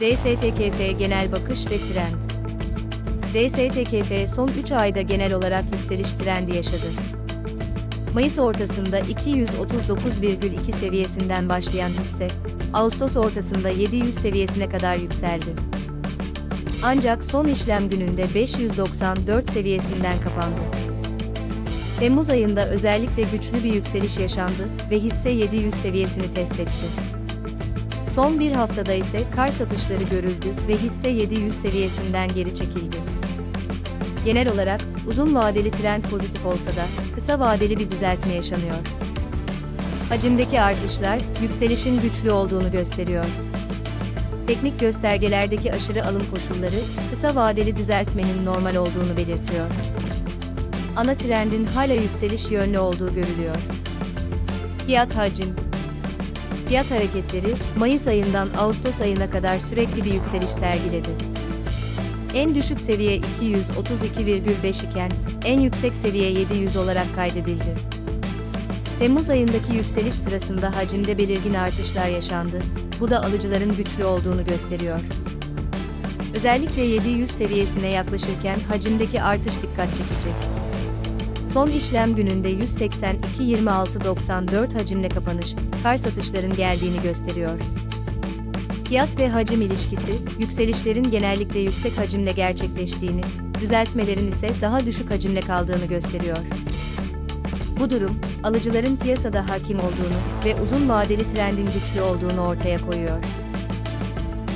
DSTKF Genel Bakış ve Trend DSTKF son 3 ayda genel olarak yükseliş trendi yaşadı. Mayıs ortasında 239,2 seviyesinden başlayan hisse, Ağustos ortasında 700 seviyesine kadar yükseldi. Ancak son işlem gününde 594 seviyesinden kapandı. Temmuz ayında özellikle güçlü bir yükseliş yaşandı ve hisse 700 seviyesini test etti. Son bir haftada ise kar satışları görüldü ve hisse 700 seviyesinden geri çekildi. Genel olarak uzun vadeli trend pozitif olsa da kısa vadeli bir düzeltme yaşanıyor. Hacimdeki artışlar yükselişin güçlü olduğunu gösteriyor. Teknik göstergelerdeki aşırı alım koşulları kısa vadeli düzeltmenin normal olduğunu belirtiyor. Ana trendin hala yükseliş yönlü olduğu görülüyor. Fiyat hacim Fiyat hareketleri Mayıs ayından Ağustos ayına kadar sürekli bir yükseliş sergiledi. En düşük seviye 232,5 iken en yüksek seviye 700 olarak kaydedildi. Temmuz ayındaki yükseliş sırasında hacimde belirgin artışlar yaşandı. Bu da alıcıların güçlü olduğunu gösteriyor. Özellikle 700 seviyesine yaklaşırken hacimdeki artış dikkat çekecek. Son işlem gününde 182.26.94 hacimle kapanış, kar satışların geldiğini gösteriyor. Fiyat ve hacim ilişkisi, yükselişlerin genellikle yüksek hacimle gerçekleştiğini, düzeltmelerin ise daha düşük hacimle kaldığını gösteriyor. Bu durum, alıcıların piyasada hakim olduğunu ve uzun vadeli trendin güçlü olduğunu ortaya koyuyor.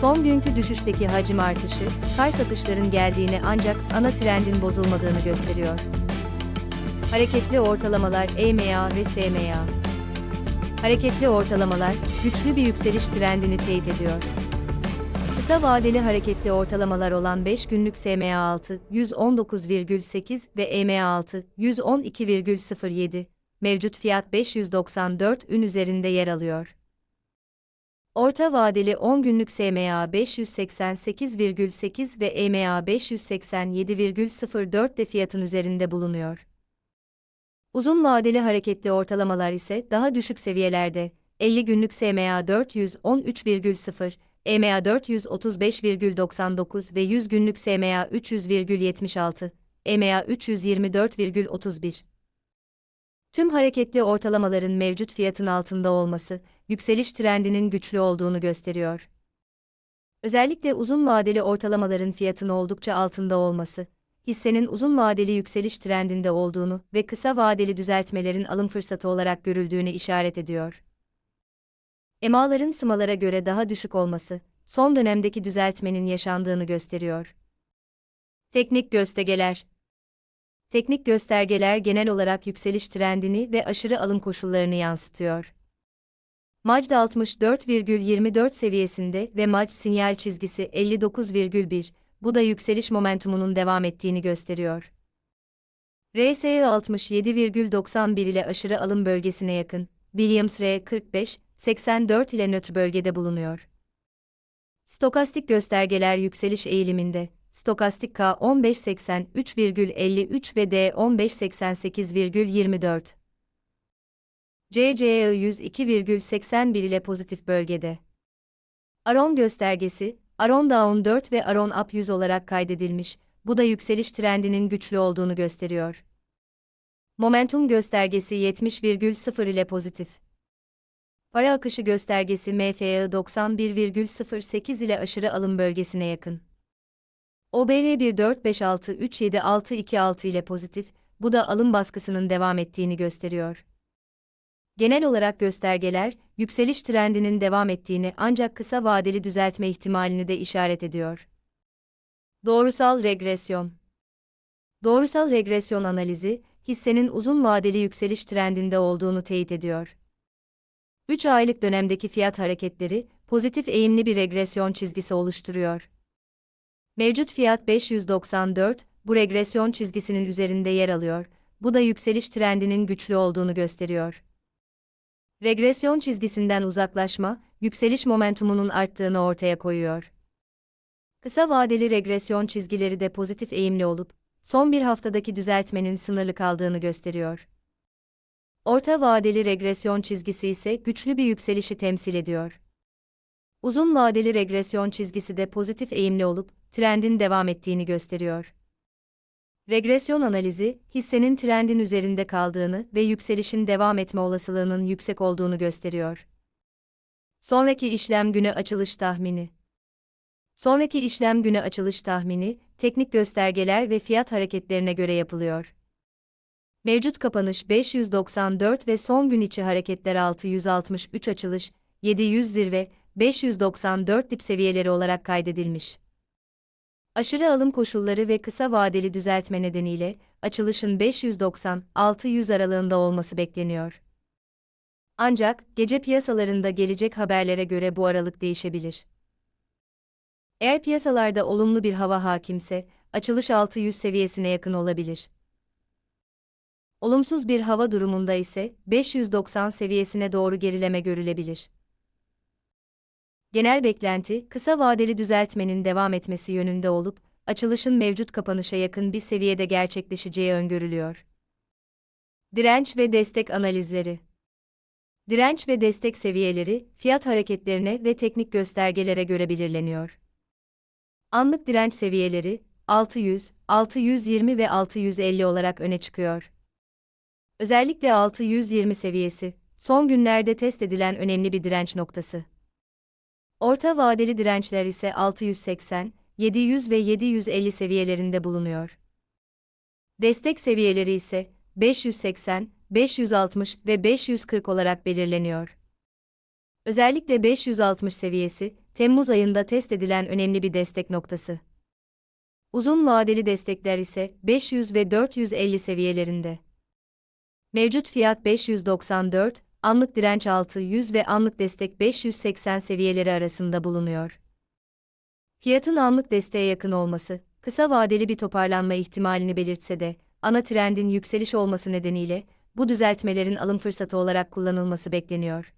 Son günkü düşüşteki hacim artışı, kar satışların geldiğini ancak ana trendin bozulmadığını gösteriyor. Hareketli ortalamalar EMA ve SMA. Hareketli ortalamalar, güçlü bir yükseliş trendini teyit ediyor. Kısa vadeli hareketli ortalamalar olan 5 günlük SMA6, 119,8 ve EMA6, 112,07, mevcut fiyat 594 ün üzerinde yer alıyor. Orta vadeli 10 günlük SMA 588,8 ve EMA 587,04 de fiyatın üzerinde bulunuyor. Uzun vadeli hareketli ortalamalar ise daha düşük seviyelerde, 50 günlük SMA 413,0, EMA 435,99 ve 100 günlük SMA 300,76, EMA 324,31. Tüm hareketli ortalamaların mevcut fiyatın altında olması, yükseliş trendinin güçlü olduğunu gösteriyor. Özellikle uzun vadeli ortalamaların fiyatın oldukça altında olması, hissenin uzun vadeli yükseliş trendinde olduğunu ve kısa vadeli düzeltmelerin alım fırsatı olarak görüldüğünü işaret ediyor. EMA'ların SMA'lara göre daha düşük olması, son dönemdeki düzeltmenin yaşandığını gösteriyor. Teknik göstergeler Teknik göstergeler genel olarak yükseliş trendini ve aşırı alım koşullarını yansıtıyor. MACD 64,24 seviyesinde ve MACD sinyal çizgisi 59,1, bu da yükseliş momentumunun devam ettiğini gösteriyor. RSI 67,91 ile aşırı alım bölgesine yakın, Williams R 45, 84 ile nötr bölgede bulunuyor. Stokastik göstergeler yükseliş eğiliminde, Stokastik K 1583,53 ve D 1588,24. CCE 102,81 ile pozitif bölgede. Aron göstergesi, Aron Down 4 ve Aron Up 100 olarak kaydedilmiş, bu da yükseliş trendinin güçlü olduğunu gösteriyor. Momentum göstergesi 70,0 ile pozitif. Para akışı göstergesi MFE 91,08 ile aşırı alım bölgesine yakın. OBR 145637626 ile pozitif, bu da alım baskısının devam ettiğini gösteriyor. Genel olarak göstergeler, yükseliş trendinin devam ettiğini ancak kısa vadeli düzeltme ihtimalini de işaret ediyor. Doğrusal regresyon Doğrusal regresyon analizi, hissenin uzun vadeli yükseliş trendinde olduğunu teyit ediyor. 3 aylık dönemdeki fiyat hareketleri, pozitif eğimli bir regresyon çizgisi oluşturuyor. Mevcut fiyat 594, bu regresyon çizgisinin üzerinde yer alıyor, bu da yükseliş trendinin güçlü olduğunu gösteriyor. Regresyon çizgisinden uzaklaşma, yükseliş momentumunun arttığını ortaya koyuyor. Kısa vadeli regresyon çizgileri de pozitif eğimli olup, son bir haftadaki düzeltmenin sınırlı kaldığını gösteriyor. Orta vadeli regresyon çizgisi ise güçlü bir yükselişi temsil ediyor. Uzun vadeli regresyon çizgisi de pozitif eğimli olup trendin devam ettiğini gösteriyor. Regresyon analizi, hissenin trendin üzerinde kaldığını ve yükselişin devam etme olasılığının yüksek olduğunu gösteriyor. Sonraki işlem günü açılış tahmini. Sonraki işlem günü açılış tahmini, teknik göstergeler ve fiyat hareketlerine göre yapılıyor. Mevcut kapanış 594 ve son gün içi hareketler 663 açılış, 700 zirve, 594 dip seviyeleri olarak kaydedilmiş. Aşırı alım koşulları ve kısa vadeli düzeltme nedeniyle açılışın 590-600 aralığında olması bekleniyor. Ancak gece piyasalarında gelecek haberlere göre bu aralık değişebilir. Eğer piyasalarda olumlu bir hava hakimse, açılış 600 seviyesine yakın olabilir. Olumsuz bir hava durumunda ise 590 seviyesine doğru gerileme görülebilir. Genel beklenti, kısa vadeli düzeltmenin devam etmesi yönünde olup, açılışın mevcut kapanışa yakın bir seviyede gerçekleşeceği öngörülüyor. Direnç ve destek analizleri Direnç ve destek seviyeleri, fiyat hareketlerine ve teknik göstergelere göre belirleniyor. Anlık direnç seviyeleri, 600, 620 ve 650 olarak öne çıkıyor. Özellikle 620 seviyesi, son günlerde test edilen önemli bir direnç noktası. Orta vadeli dirençler ise 680, 700 ve 750 seviyelerinde bulunuyor. Destek seviyeleri ise 580, 560 ve 540 olarak belirleniyor. Özellikle 560 seviyesi, Temmuz ayında test edilen önemli bir destek noktası. Uzun vadeli destekler ise 500 ve 450 seviyelerinde. Mevcut fiyat 594, anlık direnç 600 ve anlık destek 580 seviyeleri arasında bulunuyor. Fiyatın anlık desteğe yakın olması, kısa vadeli bir toparlanma ihtimalini belirtse de, ana trendin yükseliş olması nedeniyle, bu düzeltmelerin alım fırsatı olarak kullanılması bekleniyor.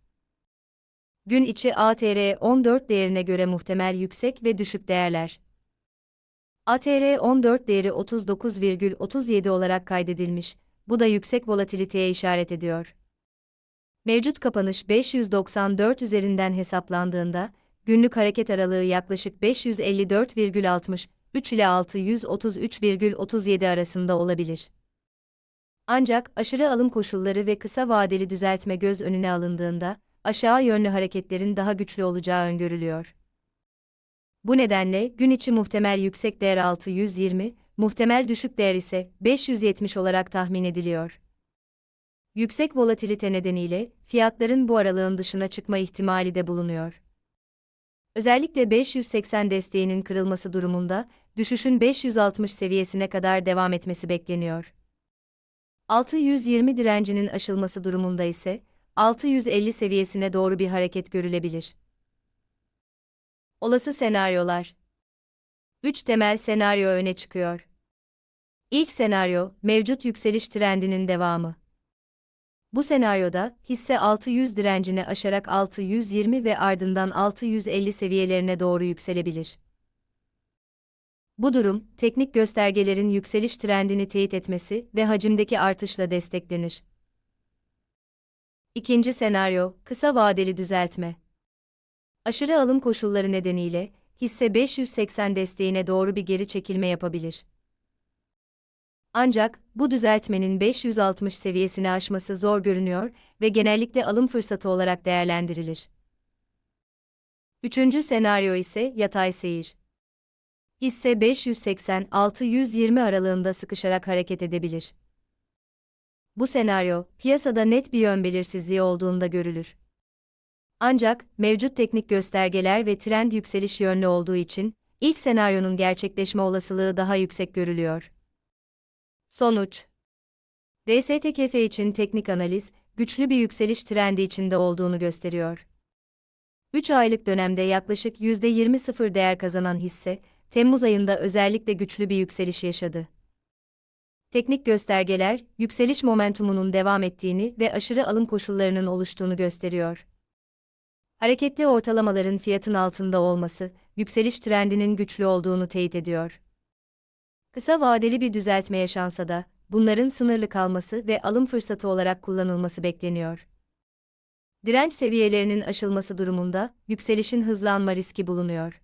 Gün içi ATR 14 değerine göre muhtemel yüksek ve düşük değerler. ATR 14 değeri 39,37 olarak kaydedilmiş, bu da yüksek volatiliteye işaret ediyor. Mevcut kapanış 594 üzerinden hesaplandığında, günlük hareket aralığı yaklaşık 554,63 ile 633,37 arasında olabilir. Ancak aşırı alım koşulları ve kısa vadeli düzeltme göz önüne alındığında, aşağı yönlü hareketlerin daha güçlü olacağı öngörülüyor. Bu nedenle gün içi muhtemel yüksek değer 620, muhtemel düşük değer ise 570 olarak tahmin ediliyor. Yüksek volatilite nedeniyle fiyatların bu aralığın dışına çıkma ihtimali de bulunuyor. Özellikle 580 desteğinin kırılması durumunda düşüşün 560 seviyesine kadar devam etmesi bekleniyor. 620 direncinin aşılması durumunda ise 650 seviyesine doğru bir hareket görülebilir. Olası senaryolar 3 temel senaryo öne çıkıyor. İlk senaryo, mevcut yükseliş trendinin devamı. Bu senaryoda hisse 600 direncini aşarak 620 ve ardından 650 seviyelerine doğru yükselebilir. Bu durum, teknik göstergelerin yükseliş trendini teyit etmesi ve hacimdeki artışla desteklenir. İkinci senaryo, kısa vadeli düzeltme. Aşırı alım koşulları nedeniyle hisse 580 desteğine doğru bir geri çekilme yapabilir. Ancak bu düzeltmenin 560 seviyesini aşması zor görünüyor ve genellikle alım fırsatı olarak değerlendirilir. Üçüncü senaryo ise yatay seyir. Hisse 580-620 aralığında sıkışarak hareket edebilir. Bu senaryo, piyasada net bir yön belirsizliği olduğunda görülür. Ancak, mevcut teknik göstergeler ve trend yükseliş yönlü olduğu için, ilk senaryonun gerçekleşme olasılığı daha yüksek görülüyor. Sonuç DSTKF için teknik analiz, güçlü bir yükseliş trendi içinde olduğunu gösteriyor. 3 aylık dönemde yaklaşık %20 sıfır değer kazanan hisse, Temmuz ayında özellikle güçlü bir yükseliş yaşadı. Teknik göstergeler, yükseliş momentumunun devam ettiğini ve aşırı alım koşullarının oluştuğunu gösteriyor. Hareketli ortalamaların fiyatın altında olması, yükseliş trendinin güçlü olduğunu teyit ediyor. Kısa vadeli bir düzeltme yaşansa da, bunların sınırlı kalması ve alım fırsatı olarak kullanılması bekleniyor. Direnç seviyelerinin aşılması durumunda yükselişin hızlanma riski bulunuyor.